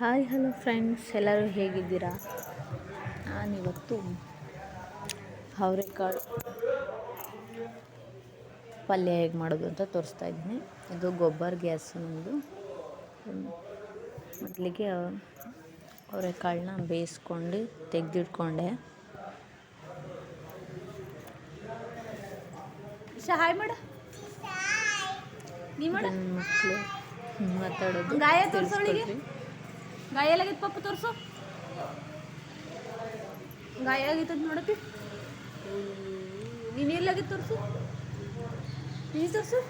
Hi hello friends ಎಲ್ಲರೂ ಹೇಗಿದ್ದೀರಾ? ನಾನಿವತ್ತು ಅವರೆಕಾಳು ಪಲ್ಯ ಹೇಗೆ ಮಾಡೋದು ಅಂತ ತೋರಿಸ್ತಾ ಇದ್ದೀನಿ. ಇದು ಗೊಬ್ಬರ ಗ್ಯಾಸ್ ನಮ್ಮದು ಮೊದಲಿಗೆ ಅವರೆಕಾಳನ್ನ ಬೇಯಿಸ್ಕೊಂಡು ತೆಗೆದಿಟ್ಕೊಂಡೆ. ಹಾಯ್ ಮಾಡು. ನೀ ಮಾಡು. ನನ್ನ ಮಕ್ಕಳು ಮಾತಾಡೋದು ಗಾಯ ಪಪ್ಪ ತೋರ್ಸು. ಗಾಯ ಆಗಿತ್ತಂತ ನೋಡಪ್ಪಿ ನೀನು ಎಲ್ಲಾಗಿತ್ತು ತೋರಿಸು. ನೀ ತೋರಿಸು.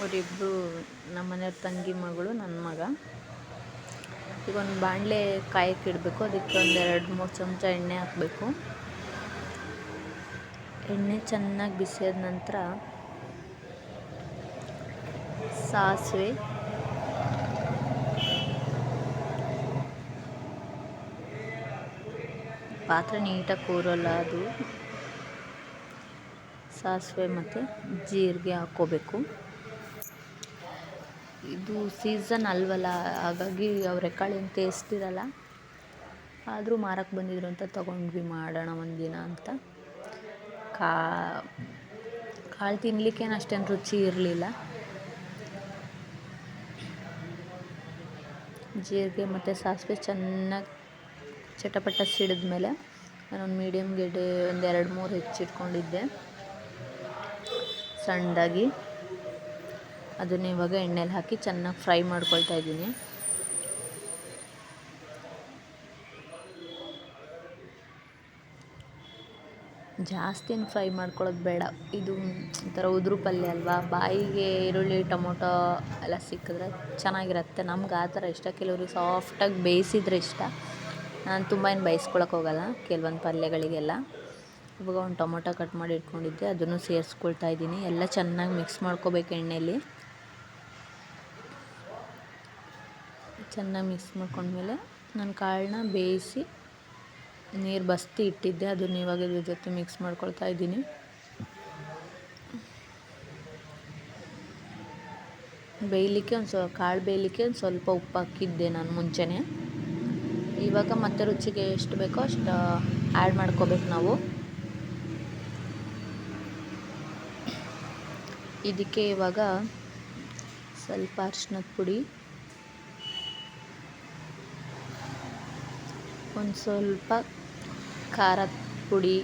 ಅವರಿಬ್ಬರು ನಮ್ಮ ಮನೆಯವ್ರ ತಂಗಿ ಮಗಳು, ನನ್ನ ಮಗ. ಈಗ ಒಂದು ಬಾಣಲೆ ಕಾಯಕ್ಕೆ ಇಡಬೇಕು. ಅದಕ್ಕೆ ಒಂದು ಎರಡು ಮೂರು ಚಮಚ ಎಣ್ಣೆ ಹಾಕಬೇಕು. ಎಣ್ಣೆ ಚೆನ್ನಾಗಿ ಬಿಸಿಯಾದ ನಂತರ ಸಾಸಿವೆ. ಪಾತ್ರೆ ನೀಟಾಗಿ ಕೂರಲ್ಲ ಅದು. ಸಾಸಿವೆ ಮತ್ತು ಜೀರಿಗೆ ಹಾಕ್ಕೋಬೇಕು. ಇದು ಸೀಸನ್ ಅಲ್ವಲ್ಲ, ಹಾಗಾಗಿ ಅವರೆಕಾಳಿನ ಟೇಸ್ಟ್ ಇರಲ್ಲ. ಆದರೂ ಮಾರಕ್ಕೆ ಬಂದಿದ್ರು ಅಂತ ತೊಗೊಂಡ್ವಿ ಮಾಡೋಣ ಒಂದಿನ. ಕಾ ಕಾಳು ತಿನ್ಲಿಕ್ಕೇನು ಅಷ್ಟೇನು ರುಚಿ ಇರಲಿಲ್ಲ. ಜೀರಿಗೆ ಮತ್ತು ಸಾಸಿವೆ ಚೆನ್ನಾಗಿ ಚಟಪಟ ಸಿಡಿದ ಮೇಲೆ ನಾನೊಂದು ಮೀಡಿಯಮ್ ಗೆಡ್ಡೆ ಒಂದು ಎರಡು ಮೂರು ಹೆಚ್ಚಿಟ್ಕೊಂಡಿದ್ದೆ. ಸಣ್ಣದಾಗಿ. ಅದನ್ನ ಇವಾಗ ಎಣ್ಣೆಲಿ ಹಾಕಿ ಚೆನ್ನಾಗಿ ಫ್ರೈ ಮಾಡ್ಕೊಳ್ತಾ ಇದ್ದೀನಿ. ಜಾಸ್ತಿ ಏನು ಫ್ರೈ ಮಾಡ್ಕೊಳ್ಳೋದು ಬೇಡ. ಇದು ಒಂಥರ ಉದುರು ಪಲ್ಯ ಅಲ್ವಾ? ಬಾಯಿಗೆ ಈರುಳ್ಳಿ, ಟೊಮೊಟೊ ಎಲ್ಲ ಸಿಕ್ಕಿದ್ರೆ ಚೆನ್ನಾಗಿರುತ್ತೆ. ನಮ್ಗೆ ಆ ಥರ ಇಷ್ಟ. ಕೆಲವ್ರಿಗೆ ಸಾಫ್ಟಾಗಿ ಬೇಯಿಸಿದ್ರೆ ಇಷ್ಟ. ನಾನು ತುಂಬ ಏನು ಬೇಯಿಸ್ಕೊಳಕ್ಕೆ ಹೋಗಲ್ಲ ಕೆಲವೊಂದು ಪಲ್ಯಗಳಿಗೆಲ್ಲ. ಇವಾಗ ಒಂದು ಟೊಮೊಟೊ ಕಟ್ ಮಾಡಿ ಇಟ್ಕೊಂಡಿದ್ದೆ. ಅದನ್ನು ಸೇರಿಸ್ಕೊಳ್ತಾ ಇದ್ದೀನಿ. ಎಲ್ಲ ಚೆನ್ನಾಗಿ ಮಿಕ್ಸ್ ಮಾಡ್ಕೋಬೇಕು ಎಣ್ಣೆಯಲ್ಲಿ ಚೆನ್ನಾಗಿ ಮಿಕ್ಸ್ ಮಾಡ್ಕೊಂಡ್ಮೇಲೆ ನಾನು ಕಾಳನ್ನ ಬೇಯಿಸಿ ನೀರು ಬಸ್ತಿ ಇಟ್ಟಿದ್ದೆ, ಅದನ್ನ ಇವಾಗ ಇದ್ರ ಜೊತೆ ಮಿಕ್ಸ್ ಮಾಡ್ಕೊಳ್ತಾ ಇದ್ದೀನಿ. ಬೇಯಲಿಕ್ಕೆ ಒಂದು ಸ್ವಲ್ಪ, ಕಾಳು ಬೇಯಲಿಕ್ಕೆ ಒಂದು ಸ್ವಲ್ಪ ಉಪ್ಪು ಹಾಕಿದ್ದೆ ನಾನು ಮುಂಚೆನೇ. ಇವಾಗ ಮತ್ತೆ ರುಚಿಗೆ ಎಷ್ಟು ಬೇಕೋ ಅಷ್ಟು ಆ್ಯಡ್ ಮಾಡ್ಕೋಬೇಕು ನಾವು. ಇದಕ್ಕೆ ಇವಾಗ ಸ್ವಲ್ಪ ಅರ್ಶಿನದ ಪುಡಿ. ಒಂದು ಸ್ವಲ್ಪ ಖಾರದ ಪುಡಿ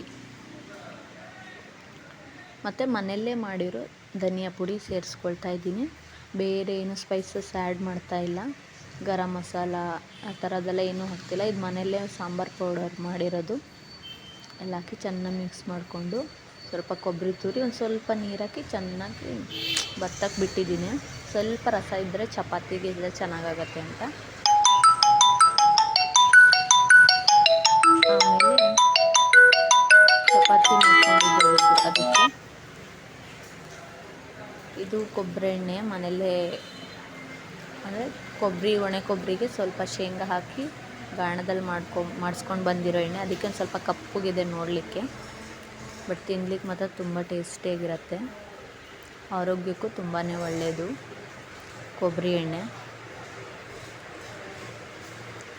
ಮತ್ತು ಮನೆಯಲ್ಲೇ ಮಾಡಿರೋ ಧನಿಯಾ ಪುಡಿ ಸೇರಿಸ್ಕೊಳ್ತಾ ಇದ್ದೀನಿ. ಬೇರೆ ಏನು ಸ್ಪೈಸಸ್ ಆ್ಯಡ್ ಮಾಡ್ತಾ ಇಲ್ಲ. ಗರಂ ಮಸಾಲ ಆ ಥರದ್ದೆಲ್ಲ ಏನೂ ಹಾಕ್ತಿಲ್ಲ. ಇದು ಮನೆಯಲ್ಲೇ ಸಾಂಬಾರು ಪೌಡರ್ ಮಾಡಿರೋದು. ಎಲ್ಲ ಹಾಕಿ ಚೆನ್ನಾಗಿ ಮಿಕ್ಸ್ ಮಾಡಿಕೊಂಡು ಸ್ವಲ್ಪ ಕೊಬ್ಬರಿ ತುರಿ, ಒಂದು ಸ್ವಲ್ಪ ನೀರಾಕಿ ಚೆನ್ನಾಗಿ ಬತ್ತಕ್ಕೆ ಬಿಟ್ಟಿದ್ದೀನಿ. ಸ್ವಲ್ಪ ರಸ ಇದ್ದರೆ ಚಪಾತಿಗೆ ಇದ್ದರೆ ಚೆನ್ನಾಗಾಗತ್ತೆ ಅಂತ. ಚಪಾತಿ ಮಾಡ್ಕೊಂಡಿದ್ದೇವೆ ಅದಕ್ಕೆ. ಇದು ಕೊಬ್ಬರಿ ಎಣ್ಣೆ ಮನೆಯಲ್ಲೇ ಅಂದರೆ ಕೊಬ್ಬರಿ, ಒಣ ಕೊಬ್ಬರಿಗೆ ಸ್ವಲ್ಪ ಶೇಂಗಾ ಹಾಕಿ ಗಾಣದಲ್ಲಿ ಮಾಡ್ಕೊ, ಮಾಡಿಸ್ಕೊಂಡು ಬಂದಿರೋ ಎಣ್ಣೆ. ಅದಕ್ಕೆ ಒಂದು ಸ್ವಲ್ಪ ಕಪ್ಪುಗಿದೆ ನೋಡಲಿಕ್ಕೆ. ಬಟ್ ತಿನ್ಲಿಕ್ಕೆ ಮಾತ್ರ ತುಂಬ ಟೇಸ್ಟಿಯಾಗಿರುತ್ತೆ ಆರೋಗ್ಯಕ್ಕೂ ತುಂಬಾ ಒಳ್ಳೆಯದು ಕೊಬ್ಬರಿ ಎಣ್ಣೆ.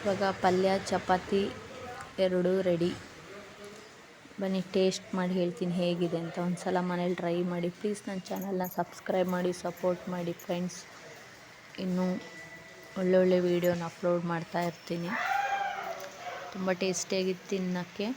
ಇವಾಗ ಪಲ್ಯ, ಚಪಾತಿ ಎರಡೂ ರೆಡಿ ಬನ್ನಿ, ಟೇಸ್ಟ್ ಮಾಡಿ ಹೇಳ್ತೀನಿ ಹೇಗಿದೆ ಅಂತ. ಒಂದು ಸಲ ಮನೇಲಿ ಟ್ರೈ ಮಾಡಿ. ಪ್ಲೀಸ್ ನನ್ನ ಚಾನಲ್ನ ಸಬ್ಸ್ಕ್ರೈಬ್ ಮಾಡಿ, ಸಪೋರ್ಟ್ ಮಾಡಿ ಫ್ರೆಂಡ್ಸ್. ಇನ್ನೂ ಒಳ್ಳೊಳ್ಳೆ ವೀಡಿಯೋನ ಅಪ್ಲೋಡ್ ಮಾಡ್ತಾ ಇರ್ತೀನಿ. ತುಂಬ ಟೇಸ್ಟಿಯಾಗಿ ತಿನ್ನೋಕ್ಕೆ.